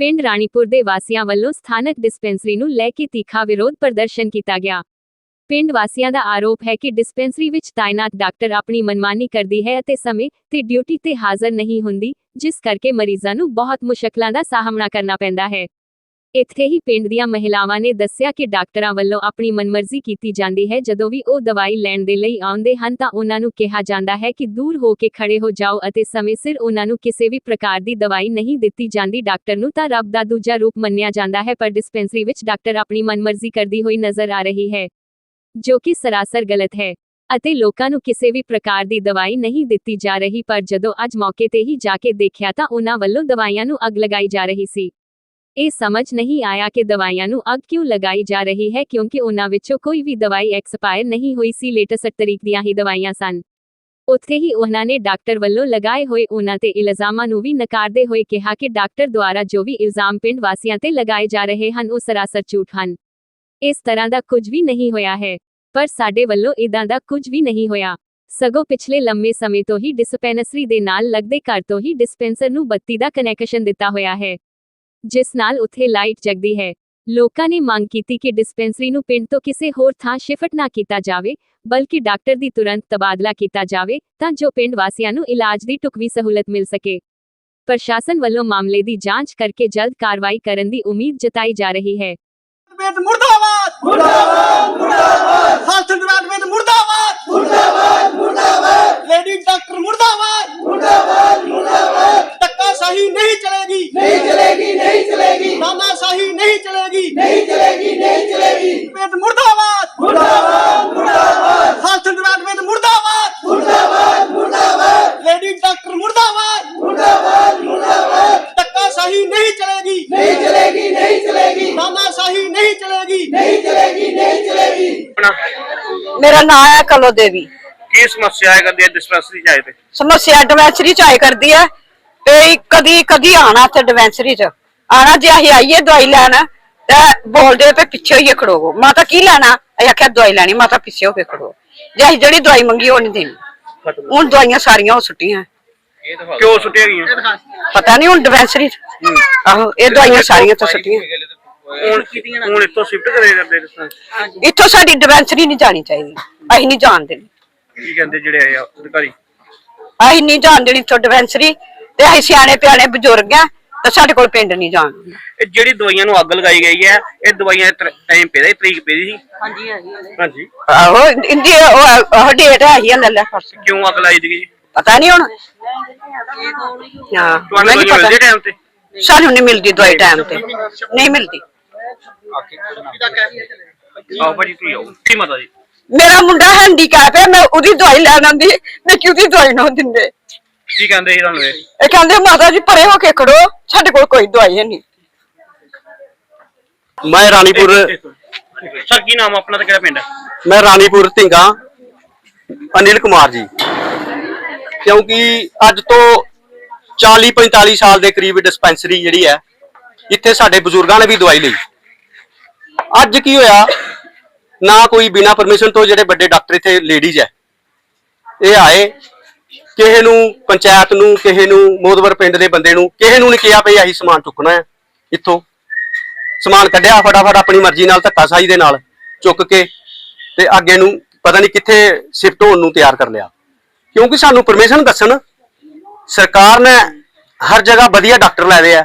ਪਿੰਡ ਰਾਣੀਪੁਰ ਦੇ ਵਾਸੀਆਂ ਵੱਲੋਂ ਸਥਾਨਕ ਡਿਸਪੈਂਸਰੀ ਨੂੰ ਲੈ ਕੇ ਤੀਖਾ ਵਿਰੋਧ ਪ੍ਰਦਰਸ਼ਨ ਕੀਤਾ ਗਿਆ। ਪਿੰਡ ਵਾਸੀਆਂ ਦਾ ਆਰੋਪ ਹੈ ਕਿ ਡਿਸਪੈਂਸਰੀ ਵਿੱਚ ਤਾਇਨਾਤ ਡਾਕਟਰ ਆਪਣੀ ਮਨਮਾਨੀ ਕਰਦੀ ਹੈ ਅਤੇ ਸਮੇਂ ਤੇ ਡਿਊਟੀ ਤੇ ਹਾਜ਼ਰ ਨਹੀਂ ਹੁੰਦੀ, ਜਿਸ ਕਰਕੇ ਮਰੀਜ਼ਾਂ ਨੂੰ ਬਹੁਤ ਮੁਸ਼ਕਲਾਂ ਦਾ ਸਾਹਮਣਾ ਕਰਨਾ ਪੈਂਦਾ ਹੈ। ਇੱਥੇ ਹੀ ਪਿੰਡ ਦੀਆਂ ਮਹਿਲਾਵਾਂ ਨੇ ਦੱਸਿਆ ਕਿ ਡਾਕਟਰਾਂ ਵੱਲੋਂ ਆਪਣੀ ਮਨਮਰਜ਼ੀ ਕੀਤੀ ਜਾਂਦੀ ਹੈ। ਜਦੋਂ ਵੀ ਉਹ ਦਵਾਈ ਲੈਣ ਦੇ ਲਈ ਆਉਂਦੇ ਹਨ ਤਾਂ ਉਹਨਾਂ ਨੂੰ ਕਿਹਾ ਜਾਂਦਾ ਹੈ ਕਿ ਦੂਰ ਹੋ ਕੇ ਖੜੇ ਹੋ ਜਾਓ ਅਤੇ ਸਮੇਂ ਸਿਰ ਉਹਨਾਂ ਨੂੰ ਕਿਸੇ ਵੀ ਪ੍ਰਕਾਰ ਦੀ ਦਵਾਈ ਨਹੀਂ ਦਿੱਤੀ ਜਾਂਦੀ। ਡਾਕਟਰ ਨੂੰ ਤਾਂ ਰੱਬ ਦਾ ਦੂਜਾ ਰੂਪ ਮੰਨਿਆ ਜਾਂਦਾ ਹੈ ਪਰ ਡਿਸਪੈਂਸਰੀ ਵਿੱਚ ਡਾਕਟਰ ਆਪਣੀ ਮਨਮਰਜ਼ੀ ਕਰਦੀ ਹੋਈ ਨਜ਼ਰ ਆ ਰਹੀ ਹੈ, ਜੋ ਕਿ ਸਰਾਸਰ ਗਲਤ ਹੈ ਅਤੇ ਲੋਕਾਂ ਨੂੰ ਕਿਸੇ ਵੀ ਪ੍ਰਕਾਰ ਦੀ ਦਵਾਈ ਨਹੀਂ ਦਿੱਤੀ ਜਾ ਰਹੀ। ਪਰ ਜਦੋਂ ਅੱਜ ਮੌਕੇ ਤੇ ਹੀ ਜਾ ਕੇ ਦੇਖਿਆ ਤਾਂ ਉਹਨਾਂ ਵੱਲੋਂ ਦਵਾਈਆਂ ਨੂੰ ਅੱਗ ਲਗਾਈ ਜਾ ਰਹੀ ਸੀ। ਇਹ ਸਮਝ ਨਹੀਂ ਆਇਆ ਕਿ ਦਵਾਈਆਂ ਨੂੰ ਅੱਗ ਕਿਉਂ ਲਗਾਈ ਜਾ ਰਹੀ ਹੈ ਕਿਉਂਕਿ ਉਹਨਾਂ ਵਿੱਚੋਂ ਕੋਈ ਵੀ ਦਵਾਈ ਐਕਸਪਾਇਰ ਨਹੀਂ ਹੋਈ ਸੀ ਲੇਟੈਸਟ ਤਰੀਕ ਦੀਆਂ ਹੀ ਦਵਾਈਆਂ ਸਨ। ਉੱਥੇ ਹੀ ਉਹਨਾਂ ਨੇ ਡਾਕਟਰ ਵੱਲੋਂ ਲਗਾਏ ਹੋਏ ਉਹਨਾਂ ਤੇ ਇਲਜ਼ਾਮਾਂ ਨੂੰ ਵੀ ਨਕਾਰਦੇ ਹੋਏ ਕਿਹਾ ਕਿ ਡਾਕਟਰ ਦੁਆਰਾ ਜੋ ਵੀ ਇਲਜ਼ਾਮ ਪਿੰਡ ਵਾਸੀਆਂ ਤੇ ਲਗਾਏ ਜਾ ਰਹੇ ਹਨ ਉਹ ਸਰਾਸਰ ਝੂਠ ਹਨ। ਇਸ ਤਰ੍ਹਾਂ ਦਾ ਕੁਝ ਵੀ ਨਹੀਂ ਹੋਇਆ ਹੈ, ਪਰ ਸਾਡੇ ਵੱਲੋਂ ਇਦਾਂ ਦਾ ਕੁਝ ਵੀ ਨਹੀਂ ਹੋਇਆ। ਸਗੋਂ ਪਿਛਲੇ ਲੰਮੇ ਸਮੇਂ ਤੋਂ ਹੀ ਡਿਸਪੈਂਸਰੀ ਦੇ ਨਾਲ ਲੱਗਦੇ ਘਰ ਤੋਂ ਹੀ ਡਿਸਪੈਂਸਰ ਨੂੰ ਬੱਤੀ ਦਾ ਕਨੈਕਸ਼ਨ ਦਿੱਤਾ ਹੋਇਆ ਹੈ। ਜਿਸ ਨਾਲ ਉੱਥੇ ਲਾਈਟ ਜਗਦੀ ਹੈ। ਲੋਕਾਂ ਨੇ ਮੰਗ ਕੀਤੀ ਕਿ ਡਿਸਪੈਂਸਰੀ ਨੂੰ ਪਿੰਡ ਤੋਂ ਕਿਸੇ ਹੋਰ ਥਾਂ ਸ਼ਿਫਟ ਨਾ ਕੀਤਾ ਜਾਵੇ, ਬਲਕਿ ਡਾਕਟਰ ਦੀ ਤੁਰੰਤ ਤਬਾਦਲਾ ਕੀਤਾ ਜਾਵੇ, ਤਾਂ ਜੋ ਪਿੰਡ ਵਾਸੀਆਂ ਨੂੰ ਇਲਾਜ ਦੀ ਢੁਕਵੀਂ ਸਹੂਲਤ ਮਿਲ ਸਕੇ। ਪ੍ਰਸ਼ਾਸਨ ਵੱਲੋਂ ਮਾਮਲੇ ਦੀ ਜਾਂਚ ਕਰਕੇ ਜਲਦ ਕਾਰਵਾਈ ਕਰਨ ਦੀ ਉਮੀਦ ਜਤਾਈ ਜਾ ਰਹੀ ਹੈ। ਮੁਰਦਾਬਾਦ! ਮੁਰਦਾਬਾਦ! ਮੁਰਦਾਬਾਦ! ਮੇਰਾ ਨਾਮ ਹੈ ਕਲੋ ਦੇਵੀ। ਕੀ ਸਮੱਸਿਆ ਹੈ ਕਰਦੇ ਡਿਸਪੈਂਸਰੀ ਚ ਆਏ ਤੇ? ਸਮੱਸਿਆ ਡਿਵੈਂਸਰੀ ਚ ਆਏ ਕਰਦੀ ਹੈ। ਤੇ ਕਦੀ ਕਦੀ ਆਣਾ ਤੇ ਡਿਵੈਂਸਰੀ ਚ। ਆਣਾ ਜੇ ਅਸੀਂ ਆਈਏ ਦਵਾਈ ਲੈਣ ਤੇ ਬੋਲਦੇ ਪਏ ਪਿੱਛੇ ਹੀ ਖੜੋਵੋ। ਮਾਤਾ ਕੀ ਲੈਣਾ? ਅਸੀਂ ਆਖਿਆ ਦਵਾਈ ਲੈਣੀ ਮਾਤਾ ਪਿੱਛੇ ਹੋ ਕੇ ਖੜੋ। ਜੇ ਅਸੀਂ ਜਿਹੜੀ ਦਵਾਈ ਮੰਗੀ ਉਹ ਨਹੀਂ ਦੇਣੀ। ਹੁਣ ਦਵਾਈਆਂ ਸਾਰੀਆਂ ਉਹ ਸੁੱਟੀਆਂ। ਕਿਉਂ ਸੁੱਟੀਆਂ ਗਈਆਂ? ਪਤਾ ਨਹੀਂ ਹੁਣ ਡਿਵੈਂਸਰੀ ਚ। ਆਹੋ ਇਹ ਦਵਾਈਆਂ ਸਾਰੀਆਂ ਤਾਂ ਸੁੱਟੀਆਂ। ਹੁਣ ਹੁਣ ਇੱਥੋਂ ਸ਼ਿਫਟ ਕਰੇ ਕਰਦੇ ਡਿਸਪੈਂਸਰੀ ਇੱਥੋਂ ਸਾਡੀ ਡਿਵੈਂਸਰੀ ਨਹੀਂ ਜਾਣੀ ਚਾਹੀਦੀ। ਅਸੀਂ ਨਹੀਂ ਜਾਣ ਦੇਣੀ। ਕੀ ਕਹਿੰਦੇ ਜਿਹੜੇ ਆਏ ਆ ਅਧਿਕਾਰੀ? ਅਸੀਂ ਨਹੀਂ ਜਾਣ ਦੇਣੀ ਇੱਥੋਂ ਡਿਵੈਂਸਰੀ ਤੇ ਅਸੀਂ ਸਿਆਣੇ ਪਿਆਣੇ ਬਜ਼ੁਰਗ ਆ ਤੇ ਸਾਡੇ ਕੋਲ ਪਿੰਡ ਨਹੀਂ ਜਾਣ ਦੇਣਾ। ਇਹ ਜਿਹੜੀ ਦਵਾਈਆਂ ਨੂੰ ਅੱਗ ਲਗਾਈ ਗਈ ਹੈ ਇਹ ਦਵਾਈਆਂ ਟਾਈਮ ਪੇ ਦਾ ਤਰੀਕ ਪੇ ਦੀ ਸੀ? ਹਾਂਜੀ ਹਾਂਜੀ ਆਹੋ ਇੰਦੀ ਉਹ ਉਹ ਡੇਟ ਹੈ ਹੀ ਲੈ ਲੈ ਪਰਸੋਂ। ਕਿਉਂ ਅੱਗ ਲਾਈ ਗਈ ਪਤਾ ਨਹੀਂ ਹੁਣ। ਹਾਂ ਤੁਹਾਨੂੰ ਮੈਨੂੰ ਦਵਾਈਆਂ ਮਿਲਦੀ ਪਤਾ। ਟਾਈਮ ਤੇ? ਸਾਨੂੰ ਨਹੀਂ ਮਿਲਦੀ ਦਵਾਈ ਟਾਈਮ ਤੇ। ਨਹੀਂ ਮਿਲਦੀ। ਆਓ ਭਾਜੀ ਤੁਸੀਂ ਆਓ। ਕੀ ਮਤਾ ਜੀ? ਮੇਰਾ ਮੁੰਡਾ ਹੈਂਡੀਕੈਪ ਹੈ ਮੈਂ ਉਹਦੀ ਦਵਾਈ ਲੈਣ ਆਂਦੀ ਮੈਂ ਕਿਉਂ ਦੀ ਦਵਾਈ ਨਾ ਦਿੰਦੇ। ਕੀ ਕਹਿੰਦੇ ਸੀ ਤੁਹਾਨੂੰ ਇਹ? ਇਹ ਕਹਿੰਦੇ ਮਾਤਾ ਜੀ ਪਰੇ ਹੋ ਕੇ ਖੜੋ ਸਾਡੇ ਕੋਲ ਕੋਈ ਦਵਾਈ ਹੈ ਨਹੀਂ। ਮੈਂ ਰਾਣੀਪੁਰ ਸਰ ਕੀ ਨਾਮ ਆ ਆਪਣਾ ਤੇ ਕਿਹੜਾ ਪਿੰਡ ਹੈ? ਮੈਂ ਰਾਣੀਪੁਰ ਢਿੰਗਾ ਅਨਿਲ ਕੁਮਾਰ ਜੀ। ਕਿਉਂਕਿ ਅੱਜ ਤੋਂ 40 45 ਸਾਲ ਦੇ ਕਰੀਬ ਡਿਸਪੈਂਸਰੀ ਜਿਹੜੀ ਹੈ ਇੱਥੇ ਸਾਡੇ ਬਜ਼ੁਰਗਾਂ ਨੇ ਵੀ ਦਵਾਈ ਲਈ। ਅੱਜ ਕੀ ਹੋਇਆ? ਨਾ ਕੋਈ ਬਿਨਾ ਪਰਮਿਸ਼ਨ ਤੋਂ ਜਿਹੜੇ ਵੱਡੇ ਡਾਕਟਰ ਇੱਥੇ ਲੇਡੀਜ਼ ਹੈ ਇਹ ਆਏ, ਕਿਸੇ ਨੂੰ ਪੰਚਾਇਤ ਨੂੰ, ਕਿਸੇ ਨੂੰ ਮੋਦਵਰ ਪਿੰਡ ਦੇ ਬੰਦੇ ਨੂੰ, ਕਿਸੇ ਨੂੰ ਨਹੀਂ ਕਿਹਾ ਭਈ ਅਸੀਂ ਸਮਾਨ ਚੁੱਕਣਾ ਹੈ ਇੱਥੋਂ। ਸਮਾਨ ਕੱਢਿਆ ਫਟਾਫਟ ਆਪਣੀ ਮਰਜ਼ੀ ਨਾਲ ਧੱਕਾਸ਼ਾਹੀ ਦੇ ਨਾਲ ਚੁੱਕ ਕੇ ਤੇ ਅੱਗੇ ਨੂੰ ਪਤਾ ਨਹੀਂ ਕਿੱਥੇ ਸ਼ਿਫਟ ਹੋਣ ਨੂੰ ਤਿਆਰ ਕਰ ਲਿਆ। ਕਿਉਂਕਿ ਸਾਨੂੰ ਪਰਮਿਸ਼ਨ ਦੱਸਣ ਸਰਕਾਰ ਨੇ ਹਰ ਜਗ੍ਹਾ ਵਧੀਆ ਡਾਕਟਰ ਲਾਏ ਆ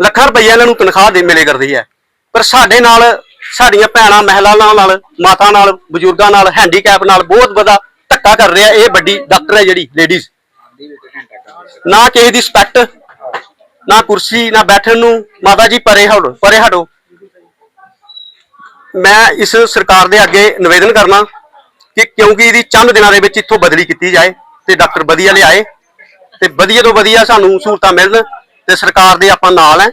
ਲੱਖਾਂ ਰੁਪਈਆ ਇਹਨਾਂ ਨੂੰ ਤਨਖਾਹ ਦੇ ਮਿਲੇ ਕਰਦੀ ਹੈ ਪਰ ਸਾਡੇ ਨਾਲ, ਸਾਡੀਆਂ ਭੈਣਾਂ ਮਹਿਲਾ ਨਾਲ ਮਾਤਾ ਨਾਲ, ਬਜ਼ੁਰਗਾਂ ਨਾਲ ਹੈਂਡੀਕੈਪ ਨਾਲ ਬਹੁਤ ਵੱਡਾ ਧੱਕਾ ਕਰ ਰਿਹਾ ਇਹ ਵੱਡੀ ਡਾਕਟਰ ਹੈ ਜਿਹੜੀ ਲੇਡੀਜ਼ ਨਾ ਕਿਸੇ ਦੀ ਸਪੈਕਟ ਨਾ ਕੁਰਸੀ, ਨਾ ਬੈਠਣ ਨੂੰ। ਮਾਤਾ ਜੀ, ਪਰੇ ਹਟੋ ਪਰੇ ਹਟੋ। ਮੈਂ ਇਸ ਸਰਕਾਰ ਦੇ ਅੱਗੇ ਨਿਵੇਦਨ ਕਰਨਾ ਕਿ ਕਿਉਂਕਿ ਇਹਦੀ ਚੰਦ ਦਿਨਾਂ ਦੇ ਵਿੱਚ ਇੱਥੋਂ ਬਦਲੀ ਕੀਤੀ ਜਾਏ ਤੇ ਡਾਕਟਰ ਵਧੀਆ ਲਿਆਏ ਤੇ ਵਧੀਆ ਤੋਂ ਵਧੀਆ ਸਾਨੂੰ ਸਹੂਲਤਾਂ ਮਿਲਣ ਤੇ ਸਰਕਾਰ ਦੇ ਆਪਾਂ ਨਾਲ ਹੈ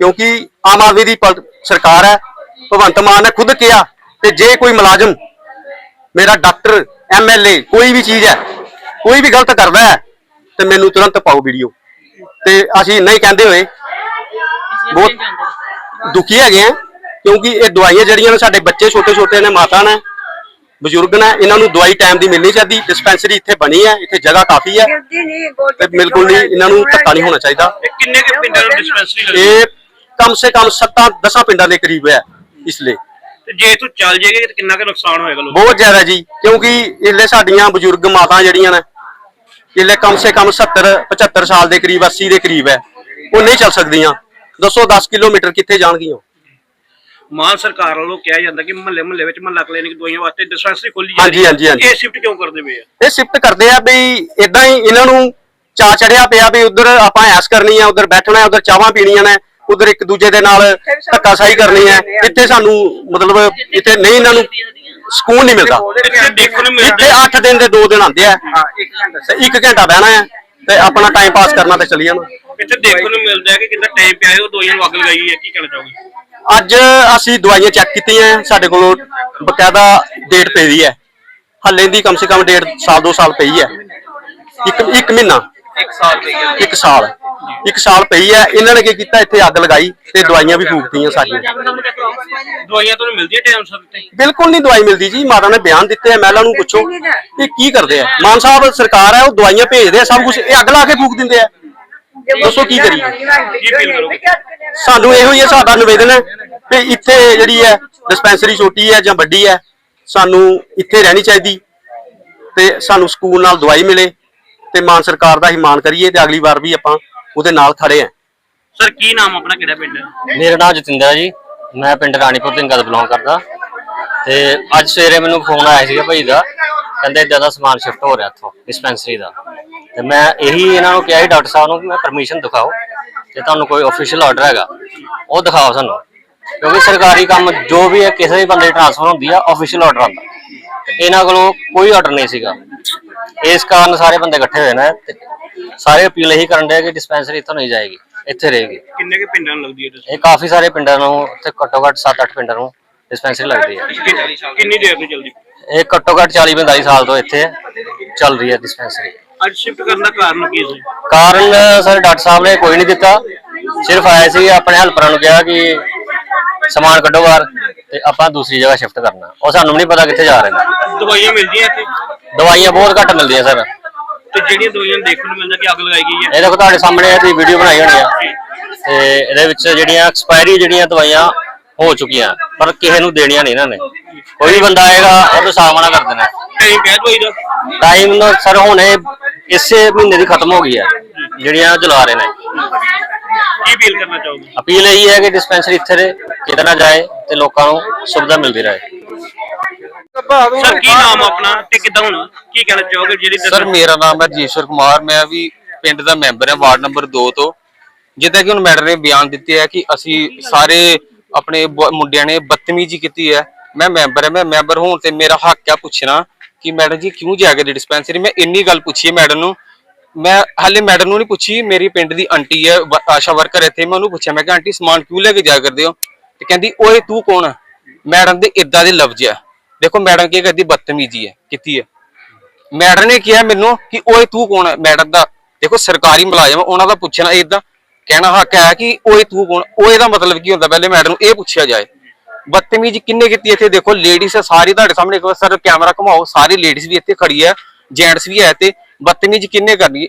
ਕਿਉਂਕਿ ਆਮ ਆਦਮੀ ਦੀ ਸਰਕਾਰ ਹੈ ਭਗਵੰਤ ਮਾਨ ਨੇ ਖੁਦ ਕਿਹਾ ਤੇ ਜੇ ਕੋਈ ਮੁਲਾਜ਼ਮ ਮੇਰਾ ਡਾਕਟਰ ਐਮਐਲਏ ਕੋਈ ਵੀ ਚੀਜ਼ ਹੈ ਕੋਈ ਵੀ ਗਲਤ ਕਰਦਾ ਹੈ ਤੇ ਮੈਨੂੰ ਤੁਰੰਤ ਪਾਓ ਵੀਡੀਓ। ਤੇ ਅਸੀਂ ਨਹੀਂ ਕਹਿੰਦੇ ਹੋਏ। ਬਹੁਤ ਦੁਖੀ ਹੈਗੇ ਆ ਕਿਉਂਕਿ ਇਹ ਦਵਾਈਆਂ ਜਿਹੜੀਆਂ ਨੇ ਸਾਡੇ ਬੱਚੇ ਛੋਟੇ ਛੋਟੇ ਨੇ ਮਾਤਾ ਨੇ ਬਜ਼ੁਰਗ ਨੇ ਇਹਨਾਂ ਨੂੰ ਦਵਾਈ ਟਾਈਮ ਦੀ ਮਿਲਣੀ ਚਾਹੀਦੀ ਡਿਸਪੈਂਸਰੀ ਇੱਥੇ ਬਣੀ ਹੈ ਇੱਥੇ ਜਗ੍ਹਾ ਕਾਫੀ ਹੈ ਤੇ ਬਿਲਕੁਲ ਨਹੀਂ ਇਹਨਾਂ ਨੂੰ ਧੱਕਾ ਨਹੀਂ ਹੋਣਾ ਚਾਹੀਦਾ। ਕਿੰਨੇ ਕੁ ਪਿੰਡਾਂ ਨੂੰ ਡਿਸਪੈਂਸਰੀ ਲੱਗੀ ਇਹ ਕਮ ਸੇ ਕਮ 7 10 ਪਿੰਡਾਂ ਦੇ ਕਰੀਬ ਹੈ ਇਸ ਲਈ। ਤੇ ਜੇ ਇਥੋਂ ਚੱਲ ਜਾਏਗੀ ਤੇ ਕਿੰਨਾ ਕੁ ਨੁਕਸਾਨ ਹੋਏਗਾ ਲੋਕਾਂ ਬਹੁਤ ਜ਼ਿਆਦਾ ਜੀ ਕਿਉਂਕਿ ਇਹਲੇ ਸਾਡੀਆਂ ਬਜ਼ੁਰਗ ਮਾਤਾ ਜਿਹੜੀਆਂ ਨੇ ਇਹਲੇ ਕਮ ਸੇ ਕਮ 70 75 ਸਾਲ ਦੇ ਕਰੀਬ 80 ਦੇ ਕਰੀਬ ਹੈ। ਉਹ ਨਹੀਂ ਚੱਲ ਸਕਦੀਆਂ। ਦੱਸੋ 10 ਕਿਲੋਮੀਟਰ ਕਿੱਥੇ ਜਾਣਗੀਆਂ? ਮਾਨ ਸਰਕਾਰ ਵੱਲੋਂ ਕਿਹਾ ਜਾਂਦਾ ਕਿ ਮਹੱਲੇ ਮਹੱਲੇ ਵਿੱਚ ਮਹੱਲਾ ਕਲੀਨਿਕ ਦਵਾਈਆਂ ਵਾਸਤੇ ਡਿਸਪੈਂਸਰੀ ਖੋਲੀ ਹਾਂਜੀ, ਹਾਂਜੀ, ਹਾਂਜੀ। ਇਹ ਸ਼ਿਫਟ ਕਿਉਂ ਕਰਦੇ ਪਏ ਆ? ਇਹ ਸ਼ਿਫਟ ਕਰਦੇ ਆ ਵੀ ਇਦਾਂ ਹੀ ਇਹਨਾਂ ਨੂੰ ਚਾ ਚੜਿਆ ਪਿਆ ਵੀ ਉਧਰ ਆਪਾਂ ਐਸ ਕਰਨੀ ਆ ਉਧਰ ਬੈਠਣਾ ਹੈ ਉਧਰ ਚਾਹਾਂ ਪੀਣੀਆਂ ਨੇ। ਉਧਰ ਇੱਕ ਦੂਜੇ ਦੇ ਨਾਲ ਧੱਕਾਸ਼ਾਹੀ ਕਰਨੀ ਹੈ। ਇੱਥੇ ਸਾਨੂੰ ਮਤਲਬ ਇੱਥੇ ਨਹੀਂ ਇਹਨਾਂ ਨੂੰ ਸਕੂਨ ਨਹੀਂ ਮਿਲਦਾ। ਇੱਥੇ ਦੇਖਣ ਨੂੰ ਇੱਥੇ ਮਿਲਦਾ 8 ਦਿਨ ਦੇ 2 ਦਿਨ ਆਉਂਦੇ ਆ। 1 ਘੰਟਾ। ਬਹਿਣਾ ਹੈ ਤੇ ਆਪਣਾ ਟਾਈਮ ਪਾਸ ਕਰਨਾ ਤੇ ਚਲੀ ਜਾਣਾ। ਇੱਥੇ ਦੇਖਣ ਨੂੰ ਮਿਲਦਾ ਹੈ ਕਿ ਕਿੰਨਾ ਟਾਈਮ ਪਿਆ ਹੈ ਉਹ ਦਵਾਈਆਂ ਨੂੰ ਅੱਗ ਲਗਾਈ ਹੈ। ਕੀ ਕਹਿਣਾ ਚਾਹੋਗੇ? ਅੱਜ ਅਸੀਂ ਦਵਾਈਆਂ ਚੈੱਕ ਕੀਤੀਆਂ ਸਾਡੇ ਕੋਲ ਬਕਾਇਦਾ ਡੇਟ ਪਈ ਦੀ ਹੈ। ਹੱਲੇ ਦੀ ਕਮ ਸੇ ਕਮ ਡੇਢ ਸਾਲ 2 ਸਾਲ ਪਈ ਹੈ। ਇੱਕ ਇੱਕ ਮਹੀਨਾ। ਇੱਕ ਸਾਲ ਪਈ ਹੈ। ਇੱਕ ਸਾਲ। ਇੱਕ ਸਾਲ ਪਈ ਹੈ। ਇਹਨਾਂ ਨੇ ਕੀ ਕੀਤਾ? ਇੱਥੇ ਅੱਗ ਲਗਾਈ ਤੇ ਦਵਾਈਆਂ ਵੀ ਫੂਕਤੀਆਂ ਸਾਰੀਆਂ ਦਵਾਈਆਂ ਤੁਹਾਨੂੰ ਮਿਲਦੀਆਂ ਟਾਈਮ ਸਿਰ ਤੇ ਬਿਲਕੁਲ ਨਹੀਂ ਦਵਾਈ ਮਿਲਦੀ ਜੀ। ਮਾਤਾ ਨੇ ਬਿਆਨ ਦਿੱਤੇ ਆ। ਮਹਿਲਾ ਨੂੰ ਪੁੱਛੋ ਇਹ ਕੀ ਕਰਦੇ ਆ। ਮਾਨ ਸਾਹਿਬ ਸਰਕਾਰ ਹੈ ਉਹ ਦਵਾਈਆਂ ਭੇਜਦੇ ਆ। ਸਭ ਕੁਝ ਇਹ ਅੱਗ ਲਾ ਕੇ ਫੂਕ ਦਿੰਦੇ ਆ। ਦੱਸੋ ਕੀ ਕਰੀਏ? ਕੀ ਫੀਲ ਕਰੋਗੇ? ਸਾਨੂੰ ਇਹੋ ਹੀ ਹੈ ਸਾਡਾ ਨਿਵੇਦਨ ਹੈ ਕਿ ਇੱਥੇ ਜਿਹੜੀ ਹੈ ਡਿਸਪੈਂਸਰੀ ਛੋਟੀ ਹੈ ਜਾਂ ਵੱਡੀ ਹੈ ਸਾਨੂੰ ਇੱਥੇ ਰਹਿਣੀ ਚਾਹੀਦੀ ਤੇ ਸਾਨੂੰ ਸਕੂਲ ਨਾਲ ਦਵਾਈ ਮਿਲੇ। ਤੇ ਮਾਨ ਸਰਕਾਰ ਦਾ ਹੀ ਮਾਨ ਕਰੀਏ ਤੇ ਅਗਲੀ ਵਾਰ ਵੀ ਆਪਾਂ ਉਹਦੇ ਨਾਲ ਖੜੇ ਆ ਸਰ ਕੀ ਨਾਮ ਆਪਣਾ ਕਿਹੜਾ ਪਿੰਡ? ਹੈ ਮੇਰਾ ਨਾਮ ਜਤਿੰਦਰ ਹੈ ਜੀ। ਮੈਂ ਪਿੰਡ ਰਾਣੀਪੁਰ ਸਿੰਘ ਦਾ ਬਿਲੋਂਗ ਕਰਦਾ। ਤੇ ਅੱਜ ਸਵੇਰੇ ਮੈਨੂੰ ਫੋਨ ਆਇਆ ਸੀਗਾ ਭਾਈ ਦਾ। ਕਹਿੰਦੇ ਏਦਾਂ ਦਾ ਸਮਾਨ ਸ਼ਿਫਟ ਹੋ ਰਿਹਾ ਇੱਥੋਂ ਡਿਸਪੈਂਸਰੀ ਦਾ। ਤੇ ਮੈਂ ਇਹੀ ਇਹਨਾਂ ਨੂੰ ਕਿਹਾ ਸੀ ਡਾਕਟਰ ਸਾਹਿਬ ਨੂੰ ਕਿ ਮੈਂ ਪਰਮਿਸ਼ਨ ਦਿਖਾਓ। ਤੇ ਤੁਹਾਨੂੰ ਕੋਈ ਅਫੀਸ਼ੀਅਲ ਆਰਡਰ ਹੈਗਾ ਉਹ ਦਿਖਾਓ ਸਾਨੂੰ। ਕਿਉਂਕਿ ਸਰਕਾਰੀ ਕੰਮ ਜੋ ਵੀ ਹੈ ਕਿਸੇ ਵੀ ਬੰਦੇ ਦੀ ਟ੍ਰਾਂਸਫਰ ਹੁੰਦੀ ਆ ਅਫੀਸ਼ੀਅਲ ਆਰਡਰ ਆਉਂਦਾ। ਤੇ ਇਹਨਾਂ ਕੋਲੋਂ ਕੋਈ ਆਰਡਰ ਨਹੀਂ ਸੀਗਾ। ਇਸ ਕਾਰਨ ਸਾਰੇ ਬੰਦੇ ਇਕੱਠੇ ਹੋਏ ਨੇ ਤੇ ਸਾਰੇ ਅਪੀਲ ਇਹੀ ਕਰਨ ਦੇ ਕਿ ਡਿਸਪੈਂਸਰੀ ਇੱਥੋਂ ਨਹੀਂ ਜਾਏਗੀ ਇੱਥੇ ਰਹੇਗੀ। ਕਿੰਨੇ ਕੁ ਪਿੰਡਾਂ ਨੂੰ ਲੱਗਦੀ ਹੈ ਇਹ ਕਾਫੀ ਸਾਰੇ ਪਿੰਡਾਂ ਨੂੰ ਤੇ ਘੱਟੋ ਘੱਟ 7-8 ਪਿੰਡਾਂ ਨੂੰ ਡਿਸਪੈਂਸਰੀ ਲੱਗਦੀ ਹੈ। ਕਿੰਨੀ ਦੇਰ ਤੋਂ ਚੱਲਦੀ? ਇਹ ਘੱਟੋ ਘੱਟ 40-45 ਸਾਲ ਤੋਂ ਇੱਥੇ ਚੱਲ ਰਹੀ ਹੈ ਡਿਸਪੈਂਸਰੀ ਅੱਜ ਸ਼ਿਫਟ ਕਰਨ ਦਾ ਕਾਰਨ ਕੀ ਸੀ? ਕਾਰਨ ਸਰ ਡਾਕਟਰ ਸਾਹਿਬ ਨੇ ਕੋਈ ਨਹੀਂ ਦਿੱਤਾ। ਸਿਰਫ ਆਏ ਸੀ ਆਪਣੇ ਹੈਲਪਰਾਂ ਨੂੰ ਕਿਹਾ ਕਿ ਸਮਾਨ ਕੱਢੋ ਬਾਹਰ ਤੇ ਆਪਾਂ ਦੂਸਰੀ ਜਗ੍ਹਾ ਸ਼ਿਫਟ ਕਰਨਾ। ਉਹ ਸਾਨੂੰ ਨਹੀਂ ਪਤਾ ਕਿੱਥੇ ਜਾ ਰਹੇ ਨੇ। ਦਵਾਈਆਂ ਮਿਲਦੀਆਂ ਇੱਥੇ? ਦਵਾਈਆਂ ਬਹੁਤ ਘੱਟ ਮਿਲਦੀਆਂ ਸਰ। ਤੇ ਜਿਹੜੀਆਂ ਦਵਾਈਆਂ ਨੂੰ ਦੇਖਣ ਨੂੰ ਮਿਲਦਾ ਕਿ ਅੱਗ ਲਗਾਈ ਗਈ ਹੈ? ਇਹ ਦੇਖੋ ਤੁਹਾਡੇ ਸਾਹਮਣੇ ਇਹ ਤੁਸੀਂ ਵੀਡੀਓ ਬਣਾਈ ਹੋਣੀ ਆ। ਤੇ ਇਹਦੇ ਵਿੱਚ ਜਿਹੜੀਆਂ ਐਕਸਪਾਇਰੀ ਜਿਹੜੀਆਂ ਦਵਾਈਆਂ ਹੋ ਚੁੱਕੀਆਂ ਪਰ ਕਿਸੇ ਨੂੰ ਦੇਣੀਆਂ ਨਹੀਂ ਇਹਨਾਂ ਨੇ। ਕੋਈ ਵੀ ਬੰਦਾ ਆਏਗਾ ਉਹਨੂੰ ਸਾਹਮਣਾ ਕਰ ਦੇਣਾ। ਟਾਈਮ ਪਿਆ ਦਵਾਈ ਦਾ। ਟਾਈਮ ਨਾ ਸਰ ਹੁਣੇ ਇਸੇ ਮਹੀਨੇ ਦੀ ਖਤਮ ਹੋ ਗਈ ਹੈ ਜਿਹੜੀਆਂ ਜਲਾ ਰਹੇ ਨੇ। ਕੀ ਫੀਲ ਕਰਨਾ ਚਾਹੋਗੇ? ਅਪੀਲ ਇਹੀ ਹੈ ਕਿ ਡਿਸਪੈਂਸਰੀ ਇੱਥੇ ਰਹੇ ਕਿਤੇ ਨਾ ਜਾਏ ਤੇ ਲੋਕਾਂ ਨੂੰ ਸੁਵਿਧਾ ਮਿਲਦੀ ਰਹੇ। ਸਰ ਕੀ ਨਾਮ ਆਪਣਾ ਤੇ ਕਿੱਦਾਂ ਹੁਣ? ਕੀ ਕਹਿਣਾ ਚਾਹੋਗੇ ਜਿਹੜੀ ਸਰ ਮੇਰਾ ਨਾਮ ਹੈ ਜੀਸ਼ਵਰ ਕੁਮਾਰ ਮੈਂ ਵੀ ਪਿੰਡ ਦਾ ਮੈਂਬਰ ਹਾਂ ਵਾਰਡ ਨੰਬਰ 2 ਤੋਂ। ਜਿੱਦਾਂ ਕਿ ਹੁਣ ਮੈਡਮ ਨੇ ਬਿਆਨ ਦਿੱਤੇ ਹੈ ਕਿ ਅਸੀਂ ਸਾਰੇ ਆਪਣੇ ਬ- ਮੁੰਡਿਆਂ ਨੇ ਬਦਤਮੀਜ਼ੀ ਕੀਤੀ ਹੈ। ਮੈਂ ਮੈਂਬਰ ਹਾਂ ਮੈਂ ਮੈਂਬਰ ਹੋਣ ਤੇ ਮੇਰਾ ਹੱਕ ਹੈ ਪੁੱਛਣਾ ਕਿ ਮੈਡਮ ਜੀ ਕਿਉਂ ਜਾ ਕੇ ਡਿਸਪੈਂਸਰੀ ਮੈਂ ਇੰਨੀ ਗੱਲ ਪੁੱਛੀ ਹੈ ਮੈਡਮ ਨੂੰ। ਮੈਂ ਹਾਲੇ ਮੈਡਮ ਨੂੰ ਨਹੀਂ ਪੁੱਛੀ ਮੇਰੀ ਪਿੰਡ ਦੀ ਆਂਟੀ ਹੈ ਆਸ਼ਾ ਵਰਕਰ ਇੱਥੇ ਮੈਂ ਉਹਨੂੰ ਪੁੱਛਿਆ ਮੈਂ ਕਿਹਾ ਆਂਟੀ ਸਮਾਨ ਕਿਉਂ ਲੈ ਕੇ ਜਾ ਕਰਦੇ ਹੋ? ਤੇ ਕਹਿੰਦੀ ਓਏ ਤੂੰ ਕੌਣ ਹੈ ਮੈਡਮ ਦੇ ਇਦਾਂ ਦੇ ਲਫ਼ਜ਼ ਆ। ਦੇਖੋ ਮੈਡਮ ਕੀ ਕਰਦੀ, ਬਦਤਮੀਜ਼ੀ ਹੈ, ਕੀਤੀ ਹੈ। ਮੈਡਮ ਨੇ ਕਿਹਾ ਮੈਨੂੰ ਕਿ ਓਏ ਤੂੰ ਕੌਣ ਹੈ ਮੈਡਮ ਦਾ? ਦੇਖੋ ਸਰਕਾਰੀ ਮੁਲਾਜ਼ਮ, ਉਹਨਾਂ ਦਾ ਪੁੱਛਣਾ ਇਦਾਂ ਕਹਿਣਾ ਹੱਕ ਹੈ ਕਿ ਓਏ ਤੂੰ ਕੌਣ? ਓਏ ਦਾ ਮਤਲਬ ਕੀ ਹੁੰਦਾ ਪਹਿਲੇ ਮੈਡਮ ਨੂੰ ਇਹ ਪੁੱਛਿਆ ਜਾਏ। ਬਦਤਮੀਜ਼ ਕਿੰਨੇ ਕੀਤੀ ਇੱਥੇ? ਦੇਖੋ ਲੇਡੀਜ਼ ਸਾਰੀ ਤੁਹਾਡੇ ਸਾਹਮਣੇ ਇੱਕ ਵਾਰ ਸਰ ਕੈਮਰਾ ਘੁਮਾਓ, ਸਾਰੀ ਲੇਡੀਜ਼ ਵੀ ਇੱਥੇ ਖੜੀ ਹੈ ਜੈਂਟਸ ਵੀ ਹੈ ਤੇ ਬਦਤਮੀਜ਼ ਕਿੰਨੇ ਕਰਨੀ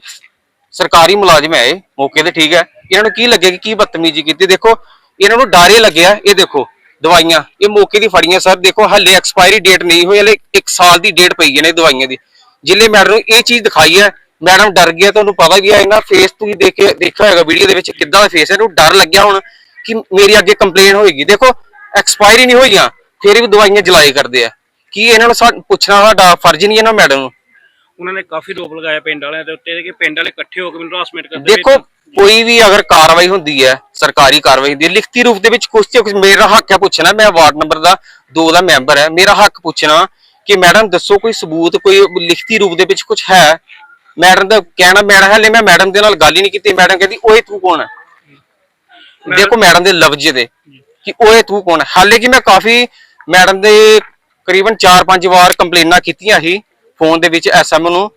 ਸਰਕਾਰੀ ਮੁਲਾਜ਼ਮ ਹੈ ਇਹ, ਮੌਕੇ ਤੇ ਠੀਕ ਹੈ। ਇਹਨਾਂ ਨੂੰ ਕੀ ਲੱਗਿਆ ਕਿ ਕੀ ਬਦਤਮੀਜ਼ੀ ਕੀਤੀ? ਦੇਖੋ, ਇਹਨਾਂ ਨੂੰ ਡਾਰੇ ਲੱਗਿਆ, ਇਹ ਦੇਖੋ। ਦਵਾਈਆਂ। ਇਹ ਮੌਕੇ ਦੀ ਫੜੀਆਂ ਸਰ। ਦੇਖੋ ਹੱਲੇ ਐਕਸਪਾਇਰੀ ਡੇਟ ਨਹੀਂ ਹੋਈ ਹਲੇ 1 ਸਾਲ ਦੀ ਡੇਟ ਪਈ ਹੈ ਨੇ ਦਵਾਈਆਂ ਦੀ। ਜਿੱਲੇ ਮੈਡਮ ਨੂੰ ਇਹ ਚੀਜ਼ ਦਿਖਾਈ ਹੈ। ਮੈਡਮ ਡਰ ਗਿਆ ਤੁਹਾਨੂੰ ਪਤਾ ਵੀ ਹੈ ਇਹਨਾਂ ਫੇਸ ਤੁਸੀਂ ਦੇਖੇ ਦੇਖਿਆ ਹੋਏਗਾ ਵੀਡੀਓ ਦੇ ਵਿੱਚ ਕਿੱਦਾਂ ਦਾ ਫੇਸ ਹੈ। ਇਹਨੂੰ ਡਰ ਲੱਗਿਆ ਹੁਣ ਕਿ ਮੇਰੀ ਅੱਗੇ ਕੰਪਲੇਨ ਹੋਏਗੀ। ਦੇਖੋ ਐਕਸਪਾਇਰੀ ਨਹੀਂ ਹੋਈਆਂ ਫਿਰ ਵੀ ਦਵਾਈਆਂ ਜਲਾਏ ਕਰਦੇ ਆ। ਕੀ ਇਹਨਾਂ ਨੂੰ ਪੁੱਛਣਾ ਸਾਡਾ? ਫਰਜ਼ ਨਹੀਂ ਹੈ ਨਾ ਮੈਡਮ ਨੂੰ। ਉਹਨਾਂ ਨੇ ਕਾਫੀ ਰੋਪ ਲਗਾਇਆ ਪਿੰਡ ਵਾਲਿਆਂ ਦੇ ਉੱਤੇ ਕਿ ਪਿੰਡ ਵਾਲੇ ਇਕੱਠੇ ਹੋ ਕੇ ਮੈਨੂੰ ਹਰਾਸਮੈਂਟ ਕਰਦੇ ਦੇਖੋ ਕੋਈ ਵੀ ਅਗਰ ਕਾਰਵਾਈ ਹੁੰਦੀ ਹੈ ਸਰਕਾਰੀ ਕਾਰਵਾਈ ਹੁੰਦੀ ਹੈ ਲਿਖਤੀ ਰੂਪ ਦੇ ਵਿੱਚ ਕੁਝ ਤੇ ਕੁਝ ਮੇਰਾ ਹੱਕ ਹੈ ਪੁੱਛਣਾ ਮੈਂ ਵਾਰਡ ਨੰਬਰ ਦਾ 2 ਦਾ ਮੈਂਬਰ ਹੈ ਮੇਰਾ ਹੱਕ ਪੁੱਛਣਾ ਕਿ ਮੈਡਮ ਦੱਸੋ ਕੋਈ ਸਬੂਤ ਕੋਈ ਲਿਖਤੀ ਰੂਪ ਦੇ ਵਿੱਚ ਕੁਝ ਹੈ? ਮੈਡਮ ਦਾ ਕਹਿਣਾ ਮੈਡਮ ਹਲੇ ਮੈਂ ਮੈਡਮ ਦੇ ਨਾਲ ਗੱਲ ਹੀ ਨਹੀਂ ਕੀਤੀ ਮੈਡਮ ਕਹਿੰਦੀ ਓਏ ਤੂੰ ਕੌਣ ਹੈ? ਦੇਖੋ ਮੈਡਮ ਦੇ ਲਫ਼ਜ਼ ਦੇ ਕਿ ਓਏ ਤੂੰ ਕੌਣ ਹੈ? ਹਾਲੇ ਕਿ ਮੈਂ ਕਾਫੀ ਮੈਡਮ ਦੇ ਕਰੀਬਨ 4-5 ਵਾਰ ਕੰਪਲੇਨਾਂ ਕੀਤੀਆਂ ਸੀ ਫੋਨ ਦੇ ਵਿੱਚ ਐਸਐਮ ਨੂੰ